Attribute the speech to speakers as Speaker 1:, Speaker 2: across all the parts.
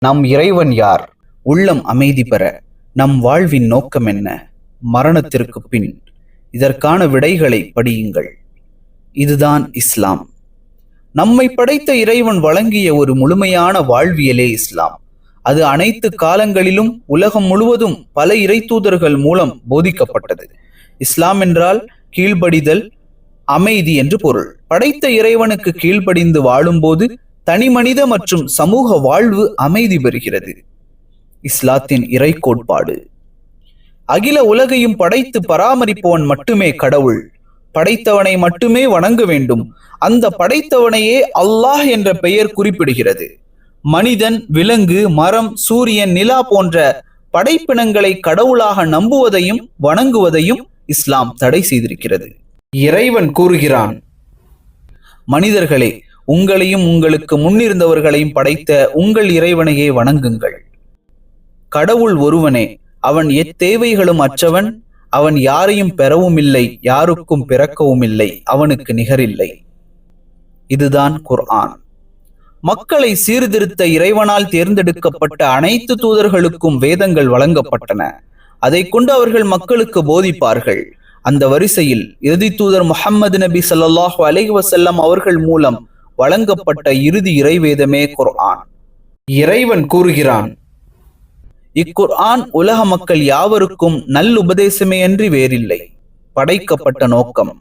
Speaker 1: நம் இறைவன் யார்? உள்ளம் அமைதி பெற நம் வாழ்வின் நோக்கம் என்ன? மரணத்திற்கு பின் இதற்கான விடைகளை படியுங்கள். இதுதான் இஸ்லாம். நம்மை படைத்த இறைவன் வழங்கிய ஒரு முழுமையான வாழ்வியலே இஸ்லாம். அது அனைத்து காலங்களிலும் உலகம் முழுவதும் பல இறைத்தூதர்கள் மூலம் போதிக்கப்பட்டது. இஸ்லாம் என்றால் கீழ்ப்படிதல் அமைதி என்று பொருள். படைத்த இறைவனுக்கு கீழ்ப்படிந்து வாழும்போது தனிமனித மற்றும் சமூக வாழ்வு அமைதி பெறுகிறது. இஸ்லாத்தின் இறை கோட்பாடு. அகில உலகையும் படைத்து பராமரிப்பவன் மட்டுமே கடவுள். படைத்தவனை மட்டுமே வணங்க வேண்டும். அந்த படைத்தவனையே அல்லாஹ் என்ற பெயர் குறிப்பிடுகிறது. மனிதன் விலங்கு மரம் சூரியன் நிலா போன்ற படைப்பினங்களை கடவுளாக நம்புவதையும் வணங்குவதையும் இஸ்லாம் தடை செய்திருக்கிறது. இறைவன் கூறுகிறான் மனிதர்களே உங்களையும் உங்களுக்கு முன்னிருந்தவர்களையும் படைத்த உங்கள் இறைவனையே வணங்குங்கள். கடவுள் ஒருவனே அவன் எத்தேவைகளும் அற்றவன் அவன் யாரையும் பெறவும் இல்லை யாருக்கும் பிறக்கவும் இல்லை அவனுக்கு நிகரில்லை. இதுதான் குர்ஆன். மக்களை சீர்திருத்த இறைவனால் தேர்ந்தெடுக்கப்பட்ட அனைத்து தூதர்களுக்கும் வேதங்கள் வழங்கப்பட்டன. அதை கொண்டு அவர்கள் மக்களுக்கு போதிப்பார்கள். அந்த வரிசையில் இறுதி தூதர் முஹம்மது நபி சல்லாஹூ அலைஹி வசல்லம் அவர்கள் மூலம் வழங்கப்பட்ட இறுதி இறைவேதமே குர்ஆன். இறைவன் கூறுகிறான் இக்குர்ஆன் உலக மக்கள் யாவருக்கும் நல்லுபதேசமே அன்றி வேறில்லை. படைக்கப்பட்ட நோக்கம்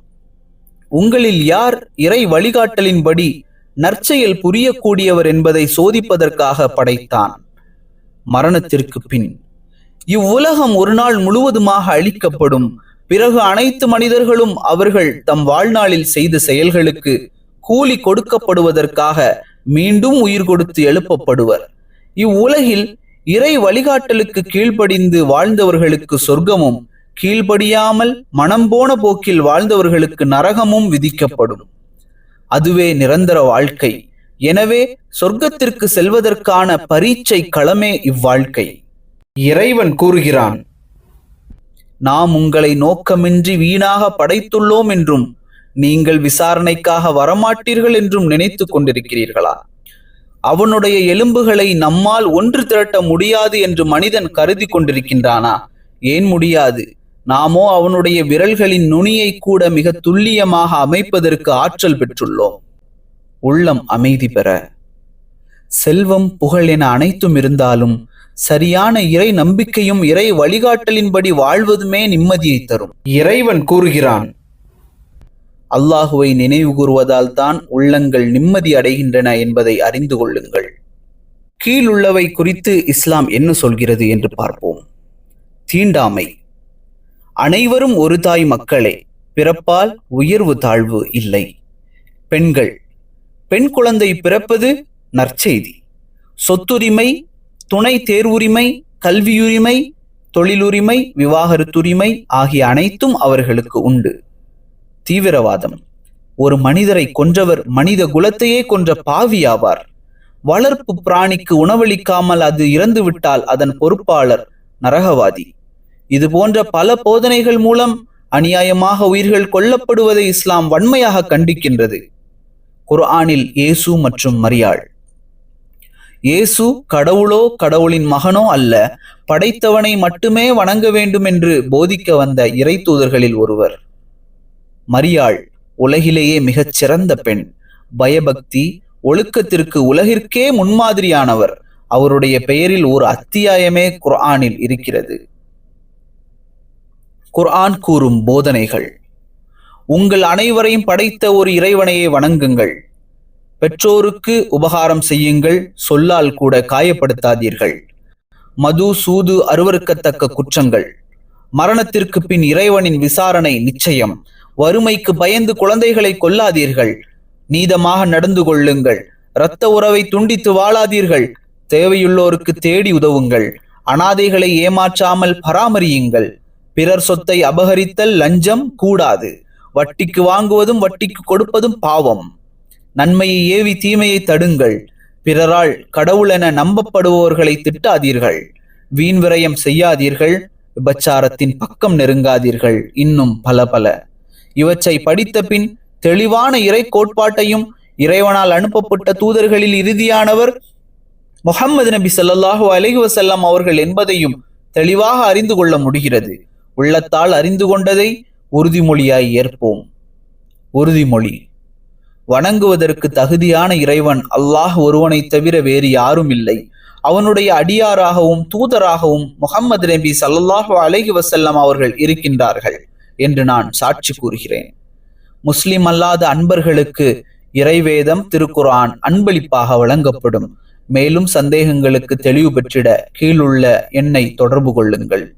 Speaker 1: உங்களில் யார் இறை வழிகாட்டலின்படி நற்செயல் புரியக்கூடியவர் என்பதை சோதிப்பதற்காக படைத்தான். மரணத்திற்கு பின் இவ்வுலகம் ஒரு நாள் முழுவதுமாக அழிக்கப்படும் பிறகு அனைத்து மனிதர்களும் அவர்கள் தம் வாழ்நாளில் செய்த செயல்களுக்கு கூலி கொடுக்கப்படுவதற்காக மீண்டும் உயிர் கொடுத்து எழுப்பப்படுவர். இவ்வுலகில் இறை வழிகாட்டலுக்கு கீழ்ப்படிந்து வாழ்ந்தவர்களுக்கு சொர்க்கமும் கீழ்ப்படியாமல் மனம் போன போக்கில் வாழ்ந்தவர்களுக்கு நரகமும் விதிக்கப்படும். அதுவே நிரந்தர வாழ்க்கை. எனவே சொர்க்கத்திற்கு செல்வதற்கான பரீட்சை களமே இவ்வாழ்க்கை. இறைவன் கூறுகிறான் நாம் உங்களை நோக்கமின்றி வீணாக படைத்துள்ளோம் என்றும் நீங்கள் விசாரணைக்காக வரமாட்டீர்கள் என்றும் நினைத்துக் கொண்டிருக்கிறீர்களா? அவனுடைய எலும்புகளை நம்மால் ஒன்று திரட்ட முடியாது என்று மனிதன் கருதி கொண்டிருக்கின்றானா? ஏன் முடியாது? நாமோ அவனுடைய விரல்களின் நுனியை கூட மிக துல்லியமாக அமைப்பதற்கு ஆற்றல் பெற்றுள்ளோம். உள்ளம் அமைதி பெற. செல்வம் புகழ் என அனைத்தும் இருந்தாலும் சரியான இறை நம்பிக்கையும் இறை வழிகாட்டலின்படி வாழ்வதுமே நிம்மதியை தரும். இறைவன் கூறுகிறான் அல்லாஹுவை நினைவு கூறுவதால் தான் உள்ளங்கள் நிம்மதி அடைகின்றன என்பதை அறிந்து கொள்ளுங்கள். கீழுள்ளவை குறித்து இஸ்லாம் என்ன சொல்கிறது என்று பார்ப்போம். தீண்டாமை. அனைவரும் ஒரு தாய் மக்களே பிறப்பால் உயர்வு தாழ்வு இல்லை. பெண்கள். பெண் குழந்தை பிறப்பது நற்செய்தி. சொத்துரிமை துணை தேர்வுரிமை கல்வியுரிமை தொழிலுரிமை விவாகரத்துரிமை ஆகிய அனைத்தும் அவர்களுக்கு உண்டு. தீவிரவாதம். ஒரு மனிதரை கொன்றவர் மனித குலத்தையே கொன்ற பாவியாவார். வளர்ப்பு பிராணிக்கு உணவளிக்காமல் அது இறந்துவிட்டால் அதன் பொறுப்பாளர் நரகவாதி. இது போன்ற பல போதனைகள் மூலம் அநியாயமாக உயிர்கள் கொல்லப்படுவதை இஸ்லாம் வன்மையாக கண்டிக்கின்றது. குர்ஆனில் இயேசு மற்றும் மரியாள். இயேசு கடவுளோ கடவுளின் மகனோ அல்ல படைத்தவனை மட்டுமே வணங்க வேண்டும் என்று போதிக்க வந்த இறை தூதர்களில் ஒருவர். மரியாள் உலகிலேயே மிகச் சிறந்த பெண். பயபக்தி ஒழுக்கத்திற்கு உலகிற்கே முன்மாதிரியானவர். அவருடைய பெயரில் ஒரு அத்தியாயமே குர்ஆனில் இருக்கிறது. குர்ஆன் கூறும் போதனைகள். உங்கள் அனைவரையும் படைத்த ஒரு இறைவனையை வணங்குங்கள். பெற்றோருக்கு உபகாரம் செய்யுங்கள் சொல்லால் கூட காயப்படுத்தாதீர்கள். மது சூது அருவருக்கத்தக்க குற்றங்கள். மரணத்திற்கு பின் இறைவனின் விசாரணை நிச்சயம். வறுமைக்கு பயந்து குழந்தைகளை கொல்லாதீர்கள். நீதமாக நடந்து கொள்ளுங்கள். இரத்த உறவை துண்டித்து வாழாதீர்கள். தேவையுள்ளோருக்கு தேடி உதவுங்கள். அனாதைகளை ஏமாற்றாமல் பராமரியுங்கள். பிறர் சொத்தை அபகரித்தல் லஞ்சம் கூடாது. வட்டிக்கு வாங்குவதும் வட்டிக்கு கொடுப்பதும் பாவம். நன்மையை ஏவி தீமையை தடுங்கள். பிறரால் கடவுள் என நம்பப்படுபவர்களை திட்டாதீர்கள். வீண் விரயம் செய்யாதீர்கள். விபச்சாரத்தின் பக்கம் நெருங்காதீர்கள். இன்னும் பல பல. இவற்றை படித்த பின் தெளிவான இறை கோட்பாட்டையும் இறைவனால் அனுப்பப்பட்ட தூதர்களில் இறுதியானவர் முகம்மது நபி ஸல்லல்லாஹு அலஹி வசல்லாம் அவர்கள் என்பதையும் தெளிவாக அறிந்து கொள்ள முடிகிறது. உள்ளத்தால் அறிந்து கொண்டதை உறுதிமொழியாய் ஏற்போம். உறுதிமொழி. வணங்குவதற்கு தகுதியான இறைவன் அல்லாஹ் ஒருவனை தவிர வேறு யாரும் இல்லை. அவனுடைய அடியாராகவும் தூதராகவும் முகம்மது நபி ஸல்லல்லாஹு அலஹி வஸல்லம் அவர்கள் இருக்கின்றார்கள். என்று நான் சாட்சி கூறுகிறேன். முஸ்லிம் அல்லாத அன்பர்களுக்கு இறைவேதம் திருக்குரான் அன்பளிப்பாக வழங்கப்படும். மேலும் சந்தேகங்களுக்கு தெளிவு பெற்றிட கீழுள்ள எண்ணை தொடர்பு கொள்ளுங்கள்.